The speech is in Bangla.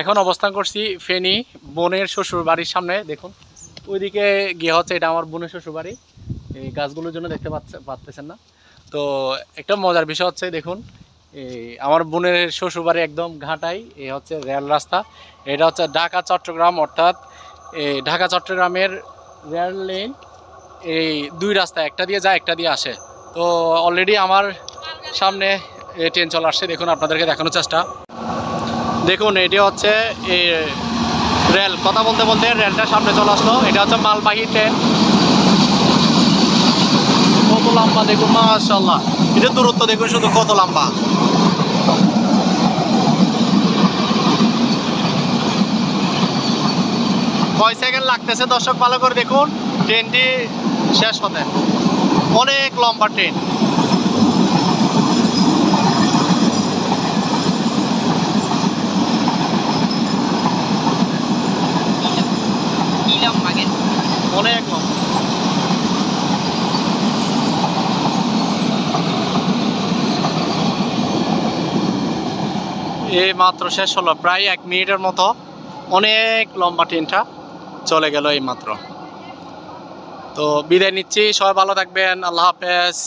এখন অবস্থান করছি ফেনী বোনের শ্বশুর বাড়ির সামনে, দেখুন। ওইদিকে গিয়ে হচ্ছে এটা আমার বোনের শ্বশুর বাড়ি এই গাছগুলোর জন্য দেখতে পাচ্ছে পাচ্ছেন না। তো একটা মজার বিষয় হচ্ছে, দেখুন, এই আমার বোনের শ্বশুর বাড়ি একদম ঘাটাই, এ হচ্ছে রেল রাস্তা। এটা হচ্ছে ঢাকা, চট্টগ্রাম, অর্থাৎ এই ঢাকা, চট্টগ্রামের রেল লেন, এই দুই রাস্তা, একটা দিয়ে যায়, একটা দিয়ে আসে। তো অলরেডি আমার সামনে ট্রেন চলে আসছে। দেখুন, আপনাদেরকে দেখানোর চেষ্টা। দেখুন, এটি হচ্ছে রেল। কথা বলতে বলতে রেলটা সামনে চলে আসলো। এটা হচ্ছে মালবাহী ট্রেন। কত লম্বা দেখুন মাশাল্লাহ এটা দূরত্ব দেখুন, শুধু কত লম্বা। কয় সেকেন্ড লাগতেছে? দর্শক, ভালো করে দেখুন, ট্রেনটি শেষ হতে। অনেক লম্বা ট্রেন। অনেক লম্বা এই মাত্র শেষ হলো, প্রায় এক মিনিটের মতো। অনেক লম্বা ট্রেনটা চলে গেল এই মাত্র। তো বিদায় নিচ্ছি, সবাই ভালো থাকবেন, আল্লাহ হাফেজ।